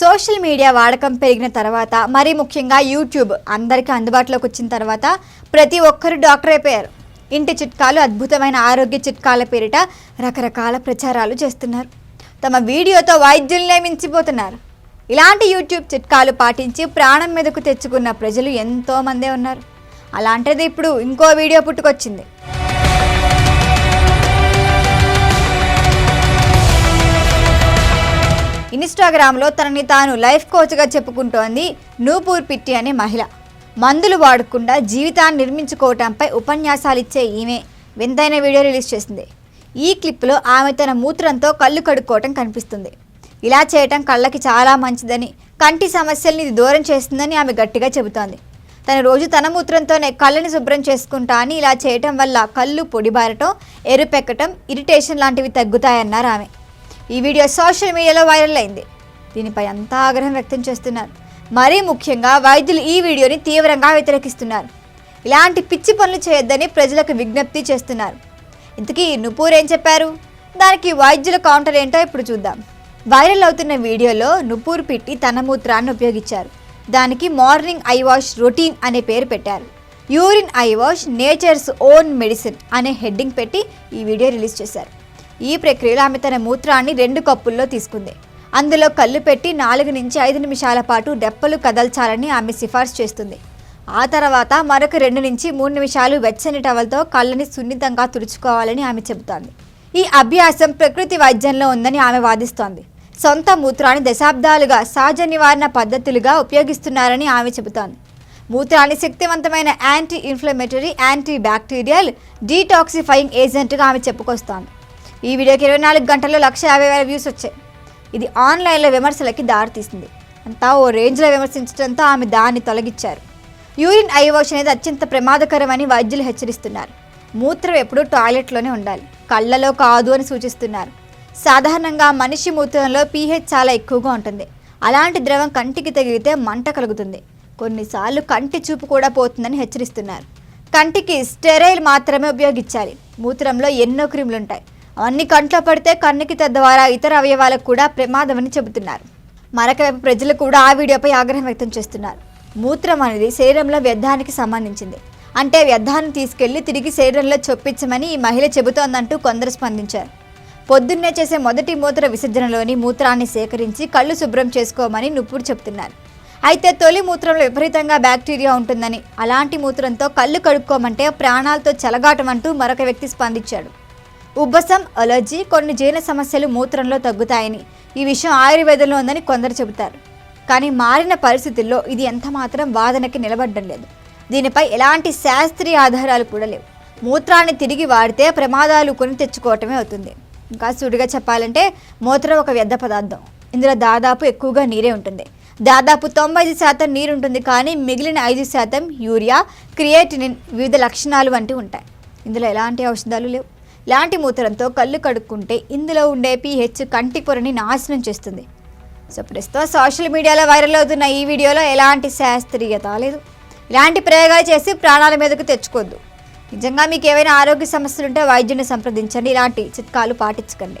Social media వాడకం పెరిగిన తర్వాత మరీ ముఖ్యంగా యూట్యూబ్ అందరికీ అందుబాటులోకి వచ్చిన తర్వాత ప్రతి ఒక్కరు డాక్టర్ అయిపోయారు. ఇంటి చిట్కాలు అద్భుతమైన ఆరోగ్య చిట్కాల పేరిట రకరకాల ప్రచారాలు చేస్తున్నారు. తమ వీడియోతో వైద్యులనే మించిపోతున్నారు ఇలాంటి యూట్యూబ్ చిట్కాలు పాటించి ప్రాణం మీదకు తెచ్చుకున్న ప్రజలు ఎంతోమందే ఉన్నారు. అలాంటిది ఇప్పుడు ఇంకో వీడియో పుట్టుకొచ్చింది. ఇన్స్టాగ్రామ్లో తనని తాను లైఫ్ కోచ్గా చెప్పుకుంటోంది నూపూర్ పిట్టి అనే మహిళ. మందులు వాడకుండా జీవితాన్ని నిర్మించుకోవటంపై ఉపన్యాసాలు ఇచ్చే ఈమె వింతైన వీడియో రిలీజ్ చేసింది. ఈ క్లిప్లో ఆమె తన మూత్రంతో కళ్ళు కడుక్కోవటం కనిపిస్తుంది. ఇలా చేయటం కళ్ళకి చాలా మంచిదని కంటి సమస్యల్ని ఇది దూరం చేస్తుందని ఆమె గట్టిగా చెబుతోంది. తన రోజు తన మూత్రంతోనే కళ్ళని శుభ్రం చేసుకుంటా అని ఇలా చేయటం వల్ల కళ్ళు పొడిబారటం ఎరుపెక్కటం ఇరిటేషన్ లాంటివి తగ్గుతాయన్నారు ఆమె. ఈ వీడియో సోషల్ మీడియాలో వైరల్ అయింది. దీనిపై అంతా ఆగ్రహం వ్యక్తం చేస్తున్నారు. మరీ ముఖ్యంగా వైద్యులు ఈ వీడియోని తీవ్రంగా వ్యతిరేకిస్తున్నారు. ఇలాంటి పిచ్చి పనులు చేయొద్దని ప్రజలకు విజ్ఞప్తి చేస్తున్నారు. ఇంతకీ నుపూర్ ఏం చెప్పారు? దానికి వైద్యుల కౌంటర్ ఏంటో ఇప్పుడు చూద్దాం. వైరల్ అవుతున్న వీడియోలో నుపూర్ పిట్టి తన మూత్రాన్ని ఉపయోగించారు. దానికి మార్నింగ్ ఐ వాష్ రొటీన్ అనే పేరు పెట్టారు. Urine eye wash nature's own medicine అనే హెడ్డింగ్ పెట్టి ఈ వీడియో రిలీజ్ చేశారు. ఈ ప్రక్రియలో ఆమె తన మూత్రాన్ని రెండు కప్పుల్లో తీసుకుంది. అందులో కళ్ళు పెట్టి నాలుగు నుంచి ఐదు నిమిషాల పాటు డెప్పలు కదల్చాలని ఆమె సిఫార్సు చేస్తుంది. ఆ తర్వాత మరొక రెండు నుంచి మూడు నిమిషాలు వెచ్చని టవల్తో కళ్ళని సున్నితంగా తుడుచుకోవాలని ఆమె చెబుతోంది. ఈ అభ్యాసం ప్రకృతి వైద్యంలో ఉందని ఆమె వాదిస్తోంది. సొంత మూత్రాన్ని దశాబ్దాలుగా సహజ నివారణ పద్ధతులుగా ఉపయోగిస్తున్నారని ఆమె చెబుతోంది. మూత్రాన్ని శక్తివంతమైన anti inflammatory anti bacterial detoxifying ఏజెంట్గా ఆమె చెప్పుకొస్తోంది. ఈ వీడియోకి ఇరవై నాలుగు గంటల్లో లక్ష యాభై వేల వ్యూస్ వచ్చాయి. ఇది ఆన్లైన్లో విమర్శలకి దారితీసింది. అంతా ఓ రేంజ్లో విమర్శించడంతో ఆమె దాన్ని తొలగించారు. యూరిన్ ఐవాష్ అనేది అత్యంత ప్రమాదకరమని వైద్యులు హెచ్చరిస్తున్నారు. మూత్రం ఎప్పుడూ టాయిలెట్లోనే ఉండాలి. కళ్ళలో కాదు అని సూచిస్తున్నారు. సాధారణంగా మనిషి మూత్రంలో పీహెచ్ చాలా ఎక్కువగా ఉంటుంది. అలాంటి ద్రవం కంటికి తగిలితే మంట కలుగుతుంది. కొన్నిసార్లు కంటి చూపు కూడా పోతుందని హెచ్చరిస్తున్నారు. కంటికి స్టెరైల్ మాత్రమే ఉపయోగించాలి. మూత్రంలో ఎన్నో క్రిములు అన్ని కంట్లో పడితే కన్నుకి తద్వారా ఇతర అవయవాలకు కూడా ప్రమాదమని చెబుతున్నారు. మరొకవైపు ప్రజలు కూడా ఆ వీడియోపై ఆగ్రహం వ్యక్తం చేస్తున్నారు. మూత్రం అనేది శరీరంలో వ్యర్థానికి సంబంధించింది. అంటే వ్యర్థాన్ని తీసుకెళ్ళి తిరిగి శరీరంలో చొప్పించమని ఈ మహిళ చెబుతోందంటూ కొందరు స్పందించారు. పొద్దున్నే చేసే మొదటి మూత్ర విసర్జనలోని మూత్రాన్ని సేకరించి కళ్ళు శుభ్రం చేసుకోమని నుప్పుడు చెబుతున్నారు. అయితే తొలి మూత్రంలో విపరీతంగా బ్యాక్టీరియా ఉంటుందని అలాంటి మూత్రంతో కళ్ళు కడుక్కోమంటే ప్రాణాలతో చెలగాటమంటూ మరొక వ్యక్తి స్పందించాడు. ఉబ్బసం అలర్జీ కొన్ని జీర్ణ సమస్యలు మూత్రంలో తగ్గుతాయని. ఈ విషయం ఆయుర్వేదంలో ఉందని కొందరు చెబుతారు. కానీ మారిన పరిస్థితుల్లో ఇది ఎంత మాత్రం వాదనకి నిలబడడం లేదు. దీనిపై ఎలాంటి శాస్త్రీయ ఆధారాలు కూడా లేవు. మూత్రాన్ని తిరిగి వాడితే ప్రమాదాలు కొని తెచ్చుకోవటమే అవుతుంది. ఇంకా సుడిగా చెప్పాలంటే మూత్రం ఒక వ్యర్థ పదార్థం. ఇందులో దాదాపు ఎక్కువగా నీరే ఉంటుంది. దాదాపు తొంభై ఐదు శాతం నీరు ఉంటుంది కానీ మిగిలిన ఐదు శాతం యూరియా క్రియేటినిన్ వివిధ లక్షణాలు వంటివి ఉంటాయి. ఇందులో ఎలాంటి ఔషధాలు లేవు. ఇలాంటి మూత్రంతో కళ్ళు కడుక్కుంటే ఇందులో ఉండే పీహెచ్ కంటి పొరని నాశనం చేస్తుంది. సో ప్రస్తుతం సోషల్ మీడియాలో వైరల్ అవుతున్న ఈ వీడియోలో ఎలాంటి శాస్త్రీయత లేదు. ఇలాంటి ప్రయోగాలు చేసి ప్రాణాల మీదకు తెచ్చుకోవద్దు. నిజంగా మీకు ఏవైనా ఆరోగ్య సమస్యలు ఉంటే వైద్యుని సంప్రదించండి. ఇలాంటి చిట్కాలు పాటించకండి.